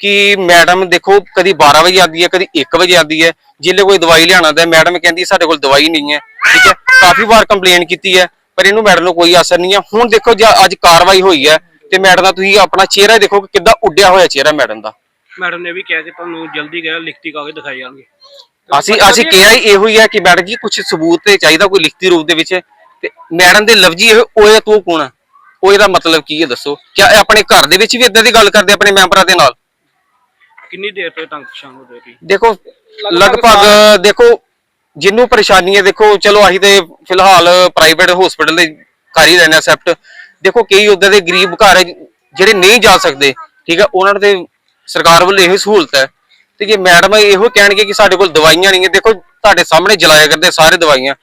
ਕਿ ਮੈਡਮ ਦੇਖੋ ਕਦੀ 12 ਵਜੇ ਆਉਂਦੀ ਹੈ ਕਦੀ 1 ਵਜੇ ਆਉਂਦੀ ਹੈ। ਜਿੱਲੇ ਕੋਈ ਦਵਾਈ ਲਿਆਣਾ ਤਾਂ ਮੈਡਮ ਕਹਿੰਦੀ ਸਾਡੇ ਕੋਲ ਦਵਾਈ ਨਹੀਂ ਹੈ ਠੀਕ ਹੈ? ਕਾਫੀ ਵਾਰ ਕੰਪਲੇਨ ਕੀਤੀ ਹੈ ਪਰ ਇਹਨੂੰ ਮੈਡਮ ਨੂੰ ਕੋਈ ਅਸਰ ਨਹੀਂ ਹੈ। ਹੁਣ ਦੇਖੋ ਜੇ ਅੱਜ ਕਾਰਵਾਈ ਹੋਈ ਹੈ ਤੇ ਮੈਡਮ ਦਾ ਤੁਸੀਂ ਆਪਣਾ ਚਿਹਰਾ ਦੇਖੋ ਕਿ ਕਿੱਦਾਂ ਉੱਡਿਆ ਹੋਇਆ ਚਿਹਰਾ ਮੈਡਮ ਦਾ। ਮੈਡਮ ਨੇ ਵੀ ਕਿਹਾ ਕਿ ਤੁਹਾਨੂੰ ਜਲਦੀ ਗਿਆ ਲਿਖਤੀ ਕਾਗਜ਼ ਦਿਖਾਏ ਜਾਣਗੇ। ਅਸੀਂ ਅਸੀਂ ਕਿਹਾ ਹੀ ਇਹੋ ਹੀ ਹੈ ਕਿ ਮੈਡਮ ਜੀ ਕੁਝ ਸਬੂਤ ਤੇ ਚਾਹੀਦਾ ਕੋਈ ਲਿਖਤੀ ਰੂਪ ਦੇ ਵਿੱਚ। ਤੇ ਮੈਡਮ ਦੇ ਲਫ਼ਜ਼ੀ ਇਹ ਉਹ ਤੂੰ ਕੌਣ ਆ ਉਹ ਇਹਦਾ ਮਤਲਬ ਕੀ ਹੈ ਦੱਸੋ? ਇਹ ਆਪਣੇ ਘਰ ਦੇ ਵਿੱਚ ਵੀ ਇਦਾਂ ਦੀ ਗੱਲ ਕਰਦੇ ਆਪਣੇ ਮੈਂਬਰਾਂ ਦੇ ਨਾਲ? ਕਿੰਨੀ ਦੇਰ ਤੋਂ ਤੰਗ ਪਰੇਸ਼ਾਨ ਹੋ ਰਹੇ ਸੀ ਦੇਖੋ ਲਗਭਗ ਦੇਖੋ ਜਿੰਨੂੰ ਪਰੇਸ਼ਾਨੀ ਹੈ ਦੇਖੋ ਚਲੋ ਅਸੀਂ ਤੇ ਫਿਲਹਾਲ ਪ੍ਰਾਈਵੇਟ ਹਸਪੀਟਲ ਦੇ ਕਰ ਹੀ ਰਹਿੰਦੇ ਅਸੈਪਟ ਦੇਖੋ ਕਈ ਉਧਰ ਦੇ ਗਰੀਬ ਘਰ ਜਿਹੜੇ ਨਹੀਂ ਜਾ ਸਕਦੇ ਠੀਕ ਹੈ ਉਹਨਾਂ ਤੇ ਸਰਕਾਰ ਵੱਲੋਂ ਇਹ ਸਹੂਲਤ ਹੈ। ਤੇ ਜੇ ਮੈਡਮ ਇਹੋ ਕਹਿਣਗੇ ਕਿ ਸਾਡੇ ਕੋਲ ਦਵਾਈਆਂ ਨਹੀਂ ਹੈ ਦੇਖੋ ਤੁਹਾਡੇ ਸਾਹਮਣੇ ਜਲਾਇਆ ਕਰਦੇ ਸਾਰੇ ਦਵਾਈਆਂ।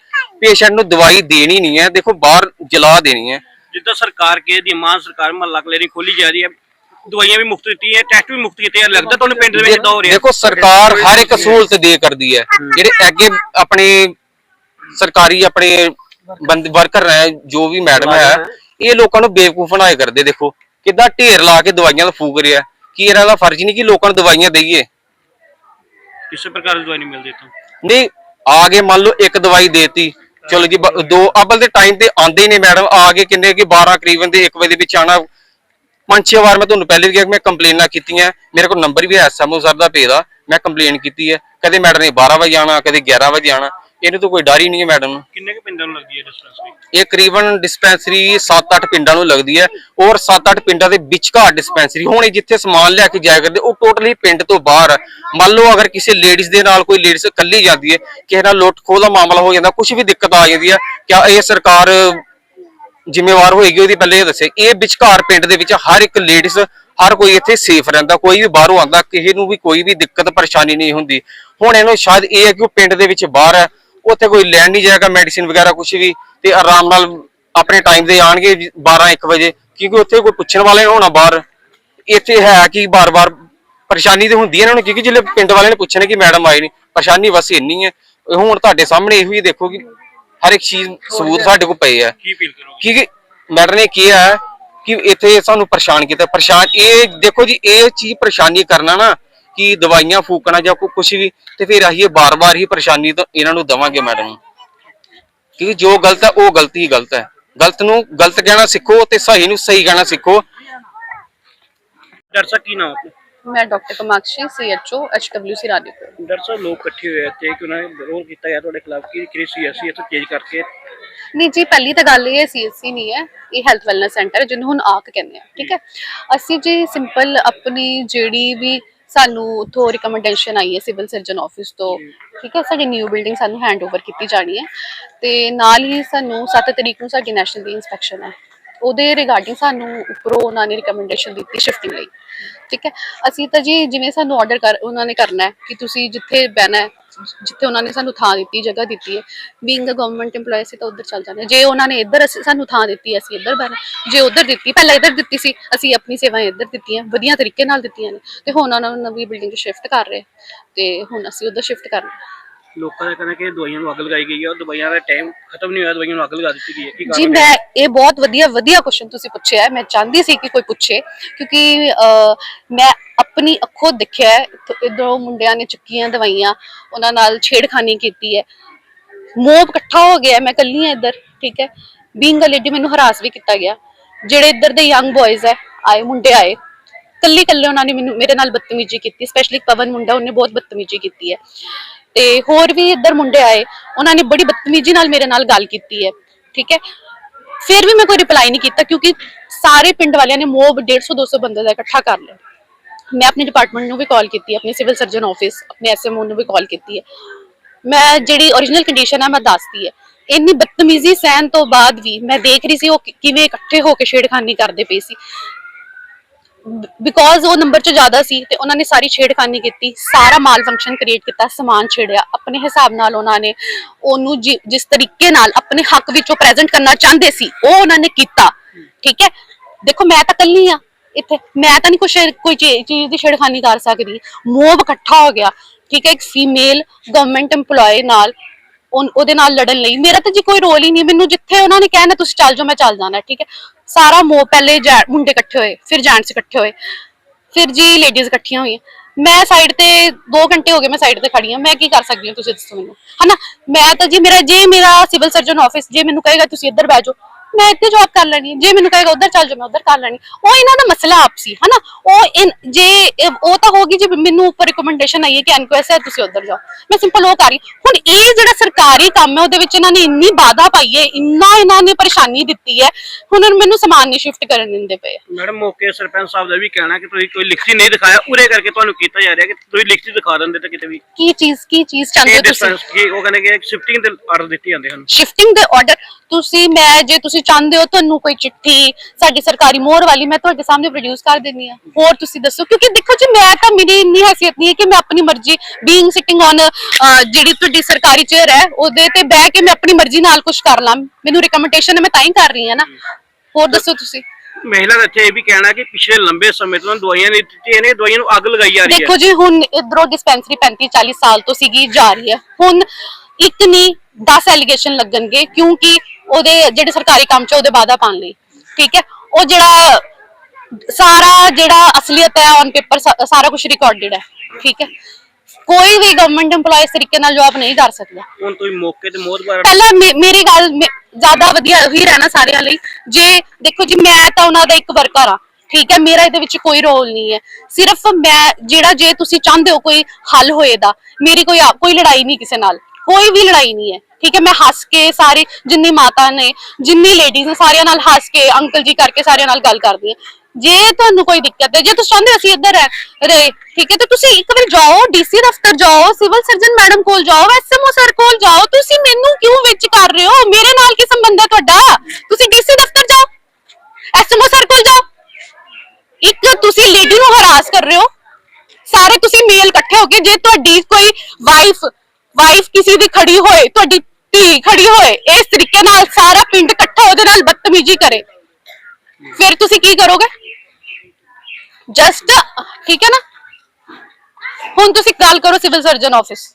ਪੇਸ਼ੈਂਟ ਨੂੰ ਦਵਾਈ ਦੇਣੀ ਨਹੀਂ ਹੈ ਦੇਖੋ ਬਾਹਰ ਜਲਾ ਦੇਣੀ ਹੈ। ਜਿੱਦਾਂ ਸਰਕਾਰ ਕੇ ਦੀ ਮਾਨ ਸਰਕਾਰ ਮਹੱਲਾ ਕਲੀਨਿਕ ਖੋਲੀ ਜਾ ਰਹੀ ਹੈ ਦਵਾਈਆਂ ਵੀ ਮੁਫਤ ਦਿੱਤੀ ਹੈ ਟੈਸਟ ਵੀ ਮੁਫਤ ਕੀਤੇ ਆ ਲੱਗਦਾ ਤੁਹਾਨੂੰ ਪਿੰਡ ਦੇ ਵਿੱਚ ਇਦਾਂ ਹੋ ਰਿਹਾ। ਦੇਖੋ ਸਰਕਾਰ ਹਰ ਇੱਕ ਸਹੂਲਤ ਦੇ ਕਰਦੀ ਹੈ। ਜਿਹੜੇ ਅੱਗੇ ਆਪਣੇ ਸਰਕਾਰੀ ਆਪਣੇ ਬੰਦ ਵਰਕਰ ਹੈ ਜੋ ਵੀ ਮੈਡਮ ਹੈ ਇਹ ਲੋਕਾਂ ਨੂੰ ਬੇਵਕੂਫ ਬਣਾਏ ਕਰਦੇ ਦੇਖੋ ਕਿੱਦਾਂ ਢੇਰ ਲਾ ਕੇ ਦਵਾਈਆਂ ਦਾ ਫੂਕ ਰਿਹਾ। ਕੀ ਇਹਨਾਂ ਦਾ ਫਰਜ਼ ਨਹੀਂ ਕਿ ਲੋਕਾਂ ਨੂੰ ਦਵਾਈਆਂ ਦੇਈਏ? ਕਿਸੇ ਪ੍ਰਕਾਰ ਦੀ ਦਵਾਈ ਨਹੀਂ ਮਿਲਦੀ ਇੱਥੋਂ। ਨਹੀਂ ਆ ਕੇ ਮੰਨ ਲਓ ਇੱਕ ਦਵਾਈ ਦੇਤੀ। ਚਲੋ ਜੀ ਦੋ ਅਬਲ ਦੇ ਟਾਈਮ ਤੇ ਆਂਦੇ ਹੀ ਨੇ ਮੈਡਮ ਆ ਕੇ ਕਿੰਨੇ ਕਿ 12 ਕਰੀਬਨ ਦੇ 1 ਵਜੇ ਦੇ ਵਿੱਚ ਆਣਾ ਪੰਜ ਛੇ ਵਾਰ ਮੈਂ ਤੁਹਾਨੂੰ ਪਹਿਲੇ ਵੀ ਕਿਹਾ ਕਿ ਮੈਂ ਕੰਪਲੇਨਾਂ ਕੀਤੀਆਂ ਮੇਰੇ ਕੋਲ ਨੰਬਰ ਵੀ ਹੈ ਐਸਐਮਓ ਸਰ ਦਾ ਭੇਜਦਾ ਮੈਂ ਕੰਪਲੇਨ ਕੀਤੀ ਹੈ ਕਦੇ ਮੈਡਮ ਨੇ 12 ਵਜੇ ਆਣਾ ਕਦੇ 11 ਵਜੇ ਆਣਾ। ਇਹਨੂੰ ਤਾਂ ਕੋਈ ਡਰ ਹੀ ਨਹੀਂ ਹੈ ਮੈਡਮ ਨੂੰ। ਕਿੰਨੇ ਕੁ ਪਿੰਡਾਂ ਨੂੰ ਲੱਗਦੀ ਹੈ ਡਿਸਪੈਂਸਰੀ ਇਹ ਕਰੀਬਨ ਡਿਸਪੈਂਸਰੀ 7-8 ਪਿੰਡਾਂ ਨੂੰ ਲੱਗਦੀ ਹੈ ਔਰ 7-8 ਪਿੰਡਾਂ ਦੇ ਵਿਚਕਾਰ ਡਿਸਪੈਂਸਰੀ ਹੁਣ ਇਹ ਜਿੱਥੇ ਸਮਾਨ ਲਿਆ ਕੇ ਜਾਇਆ ਕਰਦੇ ਉਹ ਟੋਟਲੀ ਪਿੰਡ ਤੋਂ ਬਾਹਰ। ਮੰਨ ਲਓ ਅਗਰ ਕਿਸੇ ਲੇਡੀਜ਼ ਦੇ ਨਾਲ ਕੋਈ ਲੇਡੀਜ਼ ਇਕੱਲੀ ਜਾਂਦੀ ਹੈ ਕਿਸੇ ਨਾਲ ਲੁੱਟ ਖੋਹ ਦਾ ਮਾਮਲਾ ਹੋ ਜਾਂਦਾ ਕੁਝ ਵੀ ਦਿੱਕਤ ਆ ਜਾਂਦੀ ਹੈ ਕਿਆ ਇਹ ਸਰਕਾਰ ਜ਼ਿੰਮੇਵਾਰ ਹੋਏਗੀ, ਉਹਦੀ ਪਹਿਲੇ ਇਹ ਦੱਸੇ, ਇਹ ਵਿਚਕਾਰ ਪਿੰਡ ਦੇ ਵਿੱਚ ਹਰ ਇੱਕ ਲੇਡੀਜ਼ ਹਰ ਕੋਈ ਇੱਥੇ ਸੇਫ ਰਹਿੰਦਾ, ਕੋਈ ਵੀ ਬਾਹਰੋਂ ਆਂਦਾ ਕਿਸੇ ਨੂੰ ਵੀ ਕੋਈ ਵੀ ਦਿੱਕਤ, ਪਰੇਸ਼ਾਨੀ ਨਹੀਂ ਹੁੰਦੀ। ਹੁਣ ਇਹਨੂੰ ਸ਼ਾਇਦ ਇਹ ਹੈ ਕਿ ਉਹ ਪਿੰਡ ਦੇ ਵਿੱਚ ਬਾਹਰ ਹੈ, ਉੱਥੇ ਕੋਈ ਲੈਣ ਨਹੀਂ ਜਾਏਗਾ ਮੈਡੀਸਿਨ ਵਗੈਰਾ ਕੁਝ ਵੀ, ਤੇ ਆਰਾਮ ਨਾਲ ਆਪਣੇ ਟਾਈਮ ਦੇ ਆਣਗੇ 12 1 ਵਜੇ, ਕਿਉਂਕਿ ਉੱਥੇ ਕੋਈ ਪੁੱਛਣ ਵਾਲੇ ਹੋਣਾ ਬਾਹਰ। ਇੱਥੇ ਹੈ ਕਿ ਬਾਰ-ਬਾਰ ਪਰੇਸ਼ਾਨੀ ਤੇ ਹੁੰਦੀ ਹੈ ਇਹਨਾਂ ਨੂੰ, ਕਿਉਂਕਿ ਜਿਹੜੇ ਪਿੰਡ ਵਾਲਿਆਂ ਨੇ ਪੁੱਛਣਾ ਕਿ ਮੈਡਮ ਆਏ ਨਹੀਂ ਪਰੇਸ਼ਾਨੀ ਬਸ ਇੰਨੀ ਹੈ। ਹੁਣ ਤੁਹਾਡੇ ਸਾਹਮਣੇ ਇਹੋ ਹੀ ਦੇਖੋ ਕਿ ਹਰ ਇੱਕ ਚੀਜ਼ ਸਬੂਤ ਸਾਡੇ ਕੋਲ ਪਏ ਆ। ਕੀ ਫੀਲ ਕਰੋਗੇ? ਕਿ ਮੈਡਮ ਨੇ ਕਿਹਾ ਹੈ ਕਿ ਇੱਥੇ ਸਾਨੂੰ ਪਰੇਸ਼ਾਨ ਕੀਤਾ। ਪਰੇਸ਼ਾਨ ਇਹ ਦੇਖੋ ਜੀ ਇਹ ਚੀਜ਼ ਪਰੇਸ਼ਾਨੀ ਕਰਨਾ ਨਾ ਕਿ ਦਵਾਈਆਂ ਫੂਕਣਾ ਜਾਂ ਕੋਈ ਕੁਝ ਵੀ ਤੇ ਫਿਰ ਅਸੀਂ ਇਹ ਬਾਰ-ਬਾਰ ਹੀ ਪਰੇਸ਼ਾਨੀ ਤਾਂ ਇਹਨਾਂ ਨੂੰ ਦਵਾਂਗੇ ਮੈਡਮ ਨੂੰ। ਕਿਉਂਕਿ ਜੋ ਗਲਤ ਹੈ ਉਹ ਗਲਤੀ ਹੀ ਗਲਤ ਹੈ। ਗਲਤ ਨੂੰ ਗਲਤ ਕਹਿਣਾ ਸਿੱਖੋ ਤੇ ਸਹੀ ਨੂੰ ਸਹੀ ਕਹਿਣਾ ਸਿੱਖੋ। ਡਾਕਟਰ ਸਾਹਿਬ ਕੀ ਨਾਮ ਹੈ ਮੈਂ doctor Kamakshi CHO HWC Rajpur doctor ਸਾਹਿਬ ਲੋਕ ਇਕੱਠੇ ਹੋਏ ਇੱਥੇ ਕਿ ਉਹਨਾਂ ਨੇ ਵਿਰੋਧ ਕੀਤਾ ਗਿਆ ਤੁਹਾਡੇ ਖਿਲਾਫ ਕਿ ਕਿਹੜੀ ਸੀਐਸਸੀ ਇੱਥੋਂ ਚੇਂਜ ਕਰਕੇ? ਨਹੀਂ ਜੀ ਪਹਿਲੀ ਤਾਂ ਗੱਲ ਇਹ ਹੈ ਸੀਐਸਸੀ ਨਹੀਂ ਹੈ ਇਹ ਹੈਲਥ ਵੈਲਨੈਸ ਸੈਂਟਰ ਹੈ ਜਿਹਨੂੰ ਹੁਣ ਆਕ ਕਹਿੰਦੇ ਆ ਠੀਕ ਹੈ? ਅਸੀਂ ਜੀ ਸਿੰਪਲ ਆਪਣੀ ਜਿਹੜੀ ਵੀ ਸਾਨੂੰ ਉਥੋਂ ਰਿਕਮੈਂਡੇਸ਼ਨ ਆਈ ਹੈ ਸਿਵਲ ਸਰਜਨ ਆਫਿਸ ਤੋਂ ਠੀਕ ਹੈ? ਸਾਡੀ ਨਿਊ ਬਿਲਡਿੰਗ ਸਾਨੂੰ ਹੈਂਡਓਵਰ ਕੀਤੀ ਜਾਣੀ ਹੈ ਤੇ ਨਾਲ ਹੀ ਸਾਨੂੰ 7 ਤਰੀਕ ਨੂੰ ਸਾਡੀ ਨੈਸ਼ਨਲ ਦੀ ਇਨਸਪੈਕਸ਼ਨ ਹੈ। ਉਹਦੇ ਰਿਗਾਰਡਿੰਗ ਸਾਨੂੰ ਉੱਪਰੋਂ ਉਹਨਾਂ ਨੇ ਰਿਕਮੈਂਡੇਸ਼ਨ ਦਿੱਤੀ ਸ਼ਿਫਟਿੰਗ ਲਈ। ਠੀਕ ਹੈ? ਅਸੀਂ ਤਾਂ ਜੀ ਜਿਵੇਂ ਸਾਨੂੰ ਆਰਡਰ ਕਰ, ਉਹਨਾਂ ਨੇ ਕਰਨਾ ਹੈ ਕਿ ਤੁਸੀਂ ਜਿੱਥੇ ਬਹਿਣਾ ਹੈ, ਜਿੱਥੇ ਉਹਨਾਂ ਨੇ ਸਾਨੂੰ ਥਾਂ ਦਿੱਤੀ, ਜਗ੍ਹਾ ਦਿੱਤੀ ਹੈ। ਬੀਇੰਗ ਅ ਗਵਰਨਮੈਂਟ EMPLOYE ਸੀ ਤਾਂ ਉੱਧਰ ਚੱਲ ਜਾਂਦੇ ਜੇ ਉਹਨਾਂ ਨੇ ਇੱਧਰ ਸਾਨੂੰ ਥਾਂ ਦਿੱਤੀ, ਅਸੀਂ ਇੱਧਰ ਬਹਿਣਾ ਜੇ ਉੱਧਰ ਦਿੱਤੀ, ਪਹਿਲਾਂ ਇੱਧਰ ਦਿੱਤੀ ਸੀ, ਅਸੀਂ ਆਪਣੀ ਸੇਵਾਵਾਂ ਇੱਧਰ ਦਿੱਤੀਆਂ, ਵਧੀਆ ਤਰੀਕੇ ਨਾਲ ਦਿੱਤੀਆਂ ਨੇ। ਤੇ ਹੁਣ ਉਹਨਾਂ ਨੂੰ ਨਵੀਂ ਬਿਲਡਿੰਗ 'ਚ ਸ਼ਿਫਟ ਕਰ ਰਹੇ ਤੇ ਹੁਣ ਅਸੀਂ ਉੱਧਰ ਸ਼ਿਫਟ ਕਰਨਾ ਲੋਕਾਂ ਦਾ ਕਹਿਣਾ ਕਿ ਦਵਾਈਆਂ ਨੂੰ ਅੱਗ ਲਗਾਈ ਗਈ ਹੈ ਉਹ ਦਵਾਈਆਂ ਦਾ ਟਾਈਮ ਖਤਮ ਨਹੀਂ ਹੋਇਆ ਦਵਾਈਆਂ ਨੂੰ ਅੱਗ ਲਗਾ ਦਿੱਤੀ ਗਈ ਹੈ। ਕੀ ਜੀ ਕਾਰਨ ਹੈ? ਮੈਂ ਇਹ ਬਹੁਤ ਵਧੀਆ ਵਧੀਆ ਕੁਐਸਚਨ ਤੁਸੀਂ ਪੁੱਛਿਆ ਹੈ। ਮੈਂ ਚਾਹੁੰਦੀ ਸੀ ਕਿ ਕੋਈ ਪੁੱਛੇ ਕਿਉਂਕਿ ਅਹ, ਮੈਂ ਆਪਣੀ ਅੱਖੋਂ ਦੇਖਿਆ ਹੈ ਇਧਰੋਂ ਮੁੰਡਿਆਂ ਨੇ ਚੁੱਕੀਆਂ ਦਵਾਈਆਂ ਉਹਨਾਂ ਨਾਲ ਛੇੜਖਾਨੀ ਕੀਤੀ ਹੈ। ਮੋਬ ਇਕੱਠਾ ਹੋ ਗਿਆ ਮੈਂ ਕੱਲੀ ਹਾਂ ਇੱਧਰ ਠੀਕ ਹੈ। ਬੀਇੰਗ ਅ ਲੇਡੀ ਮੈਨੂੰ ਹਰਾਸ ਵੀ ਕੀਤਾ ਗਿਆ। ਜਿਹੜੇ ਇੱਧਰ ਦੇ ਯੰਗ ਬॉयਜ਼ ਹੈ ਆਏ ਮੁੰਡੇ ਆਏ ਕੱਲੀ ਕੱਲੇ ਉਹਨਾਂ ਨੇ ਮੈਨੂੰ ਮੇਰੇ ਨਾਲ ਬਦਤਮੀਜ਼ੀ ਕੀਤੀ ਸਪੈਸ਼ਲੀ ਪਵਨ ਮੁੰਡਾ ਉਹਨੇ ਬਹੁਤ ਬਦਤਮੀਜ਼ੀ ਕੀਤੀ ਹੈ। ਤੇ ਹੋਰ ਵੀ ਇੱਧਰ ਮੁੰਡੇ ਆਏ, ਉਹਨਾਂ ਨੇ ਬੜੀ ਬਦਤਮੀਜ਼ੀ ਨਾਲ ਮੇਰੇ ਨਾਲ ਗੱਲ ਕੀਤੀ ਹੈ, ਠੀਕ ਹੈ? ਫਿਰ ਵੀ ਮੈਂ ਕੋਈ ਰਿਪਲਾਈ ਨਹੀਂ ਕੀਤਾ ਕਿਉਂਕਿ ਸਾਰੇ ਪਿੰਡ ਵਾਲਿਆਂ ਨੇ ਮੋਬ 150 200 ਬੰਦੇ ਦਾ ਇਕੱਠਾ ਕਰ ਲਿਆ। ਮੈਂ ਆਪਣੇ ਡਿਪਾਰਟਮੈਂਟ ਨੂੰ ਵੀ ਕਾਲ ਕੀਤੀ, ਆਪਣੇ ਸਿਵਲ ਸਰਜਨ ਆਫਿਸ ਆਪਣੇ ਐਸਐਮਓ ਨੂੰ ਵੀ ਕਾਲ ਕੀਤੀ ਹੈ। ਮੈਂ ਜਿਹੜੀ origignal ਕੰਡੀਸ਼ਨ ਹੈ, ਮੈਂ ਦੱਸਦੀ ਹੈ। ਇੰਨੀ ਬਦਤਮੀਜ਼ੀ ਸਹਿਣ ਤੋਂ ਬਾਅਦ ਵੀ ਮੈਂ ਦੇਖ ਰਹੀ ਸੀ ਉਹ ਕਿਵੇਂ ਇਕੱਠੇ ਹੋ ਕੇ ਛੇੜਖਾਨੀ ਕਰਦੇ ਪਏ ਸੀ। ਬਿਕੋਜ਼ ਉਹ ਨੰਬਰ 'ਚ ਜ਼ਿਆਦਾ ਸੀ ਤੇ ਉਹਨਾਂ ਨੇ ਸਾਰੀ ਛੇੜਖਾਨੀ ਕੀਤੀ, ਸਾਰਾ ਮਾਲ ਫੰਕਸ਼ਨ ਕ੍ਰੀਏਟ ਕੀਤਾ, ਸਮਾਨ ਛੇੜਿਆ, ਆਪਣੇ ਹਿਸਾਬ ਨਾਲ ਉਹਨਾਂ ਨੇ ਉਹਨੂੰ ਜਿ- ਜਿਸ ਤਰੀਕੇ ਨਾਲ ਆਪਣੇ ਹੱਕ ਵਿੱਚੋਂ ਪ੍ਰੈਜ਼ੈਂਟ ਕਰਨਾ ਚਾਹੁੰਦੇ ਸੀ, ਉਹ ਉਹਨਾਂ ਨੇ ਕੀਤਾ, ਠੀਕ ਹੈ? ਦੇਖੋ ਮੈਂ ਤਾਂ ਕੱਲੀ ਆ ਇੱਥੇ, ਮੈਂ ਤਾਂ ਨਹੀਂ ਕੁਛ ਕੋਈ ਚੀ- ਚੀਜ਼ ਦੀ ਛੇੜਖਾਨੀ ਕਰ ਸਕਦੀ ਮੋਬ ਇਕੱਠਾ ਹੋ ਗਿਆ, ਠੀਕ ਹੈ? ਇੱਕ ਫੀਮੇਲ ਗਵਰਨਮੈਂਟ EMPLOYE ਨਾਲ ਉਹਦੇ ਨਾਲ ਲੜਨ ਲਈ। ਮੇਰਾ ਤਾਂ ਜੀ ਕੋਈ ਰੋਲ ਹੀ ਨਹੀਂ। ਮੈਨੂੰ ਜਿੱਥੇ ਉਹਨਾਂ ਨੇ ਕਹਿਣਾ ਤੁਸੀਂ ਚੱਲ ਜਾਓ, ਮੈਂ ਚੱਲ ਜਾਣਾ, ਠੀਕ ਹੈ? ਸਾਰਾ ਮੋ, ਪਹਿਲੇ ਮੁੰਡੇ ਇਕੱਠੇ ਹੋਏ, ਫਿਰ ਜੈਂਟਸ ਇਕੱਠੇ ਹੋਏ, ਫਿਰ ਜੀ ਲੇਡੀਜ਼ ਇਕੱਠੀਆਂ ਹੋਈਆਂ। ਮੈਂ ਸਾਈਡ ਤੇ 2 ਘੰਟੇ ਹੋ ਗਏ ਮੈਂ ਸਾਈਡ ਤੇ ਖੜੀ ਹਾਂ। ਮੈਂ ਕੀ ਕਰ ਸਕਦੀ ਹਾਂ ਤੁਸੀਂ ਦੱਸੋ ਮੈਨੂੰ? ਹਨਾ? ਮੈਂ ਤਾਂ ਜੀ, ਮੇਰਾ ਜੇ ਮੇਰਾ ਸਿਵਲ ਸਰਜਨ ਆਫਿਸ ਜੇ ਮੈਨੂੰ ਕਹੇਗਾ, ਤੁਸੀਂ ਇੱਧਰ ਬਹਿ ਜਾਓ। ਮੈਂ ਇੱਥੇ ਜੌਬ ਕਰ ਲੈਣੀ। ਜੇ ਮੈਨੂੰ ਕਹੇਗਾ ਉਧਰ ਚੱਲ ਜਾ ਮੈਂ ਉਧਰ ਕਰ ਲੈਣੀ ਉਹ ਇਹਨਾਂ ਦਾ ਮਸਲਾ ਆਪਸੀ ਹਨਾ? ਉਹ ਇਨ- ਜੇ ਇਹ- ਉਹ ਤਾਂ ਹੋਗੀ ਜੇ ਮੈਨੂੰ ਉੱਪਰ ਰਿਕਮੈਂਡੇਸ਼ਨ ਆਈ ਹੈ ਕਿ ਐਨਕੁਐਸਟ ਹੈ ਤੁਸੀਂ ਉਧਰ ਜਾਓ। ਮੈਂ ਸਿੰਪਲ ਉਹ ਕਰ ਰਹੀ ਹੁਣ ਇਹ ਜਿਹੜਾ ਸਰਕਾਰੀ ਕੰਮ ਹੈ ਉਹਦੇ ਵਿੱਚ ਇਹਨਾਂ ਨੇ ਇੰਨੀ ਬਾਧਾ ਪਾਈ ਹੈ ਇੰਨਾ ਇਹਨਾਂ ਨੇ ਪਰੇਸ਼ਾਨੀ ਦਿੱਤੀ ਹੈ। ਹੁਣ ਮੈਨੂੰ ਸਮਾਨ ਨਹੀਂ ਸ਼ਿਫਟ ਕਰਨ ਦਿੰਦੇ ਪਏ। ਮੈਡਮ ਮੌਕੇ ਸਰਪੰਚ ਸਾਹਿਬ ਦਾ ਵੀ ਕਹਿਣਾ ਕਿ ਤੁਸੀਂ ਕੋਈ ਲਿਖਤੀ ਨਹੀਂ ਦਿਖਾਇਆ। ਉਰੇ ਕਰਕੇ ਤੁਹਾਨੂੰ ਕੀਤਾ ਜਾ ਰਿਹਾ ਕਿ ਤੁਸੀਂ ਲਿਖਤੀ ਦਿਖਾ ਦਿੰਦੇ ਤਾਂ ਕਿਤੇ ਵੀ। ਕੀ ਚੀਜ਼ ਕੀ ਚੀਜ਼ ਚਾਹੁੰਦੇ ਇਹ ਹੋ ਤੁਸੀਂ? ਡਿਸਪੈਂਸ ਕੀ ਉਹ ਕਹਿੰਦੇ ਕਿ ਸ਼ਿਫਟਿੰਗ ਦੇ ਆਰਡਰ ਦਿੱਤੇ ਜਾਂਦੇ ਹਨ। ਸ਼ਿਫਟਿੰਗ ਦੇ ਆਰਡਰ ਤੁਸੀਂ ਮੈਂ ਜੇ ਤੁਸੀਂ ਚਾਹੁੰਦੇ ਹੋ ਤੁਹਾਨੂੰ ਕੋਈ ਚਿੱਠੀ ਸਾਡੀ ਸਰਕਾਰੀ ਮੋਹਰ ਵਾਲੀ ਮੈਂ ਤੁਹਾਡੇ ਸਾਹਮਣੇ ਪ੍ਰੋਡਿਊਸ ਕਰ ਦਿੰਦੀ ਆ ਹੋਰ ਤੁਸੀਂ ਦੱਸੋ ਕਿਉਂਕਿ ਦੇਖੋ ਜੀ ਮੈਂ ਤਾਂ ਮੇਰੀ ਇੰਨੀ ਹੈਸੀਅਤ ਨਹੀਂ ਹੈ ਕਿ ਮੈਂ ਆਪਣੀ ਮਰਜ਼ੀ ਬੀਇੰਗ ਸਿਟਿੰਗ ਔਨ ਜਿਹੜੀ ਤੁਹਾਡੀ ਸਰਕਾਰੀ ਚੇਅਰ ਹੈ ਉਹਦੇ ਤੇ ਬਹਿ ਕੇ ਮੈਂ ਆਪਣੀ ਮਰਜ਼ੀ ਨਾਲ ਕੁਝ ਕਰ ਲਾਂ। ਮੈਨੂੰ ਰਿਕਮੈਂਡੇਸ਼ਨ ਹੈ ਮੈਂ ਤਾਂ ਹੀ ਕਰ ਰਹੀ ਹਾਂ ਨਾ। ਹੋਰ ਦੱਸੋ ਤੁਸੀਂ? ਮਹਿਲਾ ਦਾ ਇੱਥੇ ਇਹ ਵੀ ਕਹਿਣਾ ਕਿ ਪਿਛਲੇ ਲੰਬੇ ਸਮੇਂ ਤੋਂ ਦਵਾਈਆਂ ਨਹੀਂ ਦਿੱਤੀਆਂ ਨੇ ਦਵਾਈਆਂ ਨੂੰ ਅੱਗ ਲਗਾਈ ਜਾ ਰਹੀ ਹੈ। ਦੇਖੋ ਜੀ ਹੁਣ ਇਧਰੋਂ ਡਿਸਪੈਂਸਰੀ 35 40 ਸਾਲ ਤੋਂ ਸੀਗੀ ਜਾ ਰਹੀ ਹੈ। ਹੁਣ ਇੱਕ ਨਹੀਂ 10 ਐਲੀਗੇਸ਼ਨ ਲੱਗਣਗੇ ਕਿਉਂਕਿ ਉਹਦੇ ਜਿਹੜੇ ਸਰਕਾਰੀ ਕੰਮ ਚ ਉਹਦੇ ਬਾਧਾ ਪਾਣ ਲਈ। ਠੀਕ ਹੈ? ਉਹ ਜਿਹੜਾ ਸਾਰਾ ਜਿਹੜਾ ਅਸਲੀਅਤ ਹੈ ਔਨ ਪੇਪਰ ਸਾਰਾ ਕੁਝ ਰਿਕਾਰਡਡ ਹੈ। ਠੀਕ ਹੈ? ਕੋਈ ਵੀ ਗਵਰਨਮੈਂਟ EMPLOYE ਇਸ ਤਰੀਕੇ ਨਾਲ ਜੌਬ ਨਹੀਂ ਕਰ ਸਕਦਾ। ਹੁਣ ਤੁਸੀਂ ਮੌਕੇ ਤੇ ਮੋਦਬਾਰ ਪਹਿਲਾਂ ਮੇ- ਮੇਰੀ ਗੱਲ ਜ਼ਿਆਦਾ ਵਧੀਆ ਹੀ ਰਹਿਣਾ ਸਾਰਿਆਂ ਲਈ। ਜੇ ਦੇਖੋ ਜੀ ਮੈਂ ਤਾਂ ਉਹਨਾਂ ਦਾ ਇੱਕ ਵਰਕਰ ਆ ਠੀਕ ਹੈ? ਮੇਰਾ ਇਹਦੇ ਵਿੱਚ ਕੋਈ ਰੋਲ ਨਹੀਂ ਹੈ। ਸਿਰਫ ਮੈਂ ਜਿਹੜਾ ਜੇ ਤੁਸੀਂ ਚਾਹੁੰਦੇ ਹੋ ਕੋਈ ਹੱਲ ਹੋਏ ਦਾ ਮੇਰੀ ਕੋਈ ਕੋਈ ਲੜਾਈ ਨਹੀਂ ਕਿਸੇ ਨਾਲ। ਕੋਈ ਵੀ ਲੜਾਈ ਨਹੀਂ ਹੈ। ਠੀਕ ਹੈ, ਮੈਂ ਹੱਸ ਕੇ ਸਾਰੇ ਜਿੰਨੀ ਮਾਤਾ ਨੇ, ਜਿੰਨੀ ਲੇਡੀਜ਼ ਨੇ ਸਾਰਿਆਂ ਨਾਲ ਹੱਸ ਕੇ, ਅੰਕਲ ਜੀ ਕਰਕੇ ਸਾਰਿਆਂ ਨਾਲ ਗੱਲ ਕਰਦੀ ਹਾਂ। ਜੇ ਤੁਹਾਨੂੰ ਕੋਈ ਦਿੱਕਤ ਹੈ, ਜੇ ਤੁਸੀਂ ਚਾਹੁੰਦੇ ਅਸੀਂ ਇੱਧਰ ਰਹੇ ਠੀਕ ਹੈ, ਤੇ ਤੁਸੀਂ ਇੱਕ ਵਾਰ ਜਾਓ ਡੀਸੀ ਦਫ਼ਤਰ ਜਾਓ, ਸਿਵਲ ਸਰਜਨ ਮੈਡਮ ਕੋਲ ਜਾਓ ਐਸਐਮਓ ਸਰ ਕੋਲ ਜਾਓ, ਤੁਸੀਂ ਮੈਨੂੰ ਕਿਉਂ ਵਿੱਚ ਕਰ ਰਹੇ ਹੋ? ਮੇਰੇ ਨਾਲ ਕੀ ਸੰਬੰਧ ਹੈ ਤੁਹਾਡਾ? ਤੁਸੀਂ ਡੀਸੀ ਦਫ਼ਤਰ ਜਾਓ ਐਸਐਮਓ ਸਰ ਕੋਲ ਜਾਓ। ਇੱਕ ਤੁਸੀਂ ਲੇਡੀ ਨੂੰ ਹਰਾਸ ਕਰ ਰਹੇ ਹੋ। ਸਾਰੇ ਤੁਸੀਂ ਮੇਲ ਇਕੱਠੇ ਹੋ ਕੇ, ਜੇ ਤੁਹਾਡੀ ਕੋਈ ਵਾਈਫ ਵਾਈਫ ਕਿਸੇ ਦੀ ਖੜੀ ਹੋਏ, ਤੁਹਾਡੀ ਧੀ ਖੜੀ ਹੋਏ, ਇਸ ਤਰੀਕੇ ਨਾਲ ਸਾਰਾ ਪਿੰਡ ਇਕੱਠਾ ਉਹਦੇ ਨਾਲ ਬਦਤਮੀਜ਼ੀ ਕਰੇ। ਫਿਰ ਤੁਸੀਂ ਕੀ ਕਰੋਗੇ? ਜਸਟ ਠੀਕ ਹੈ ਨਾ? ਹੁਣ ਤੁਸੀਂ ਕਾਲ ਕਰੋ ਸਿਵਲ ਸਰਜਨ ਆਫਿਸ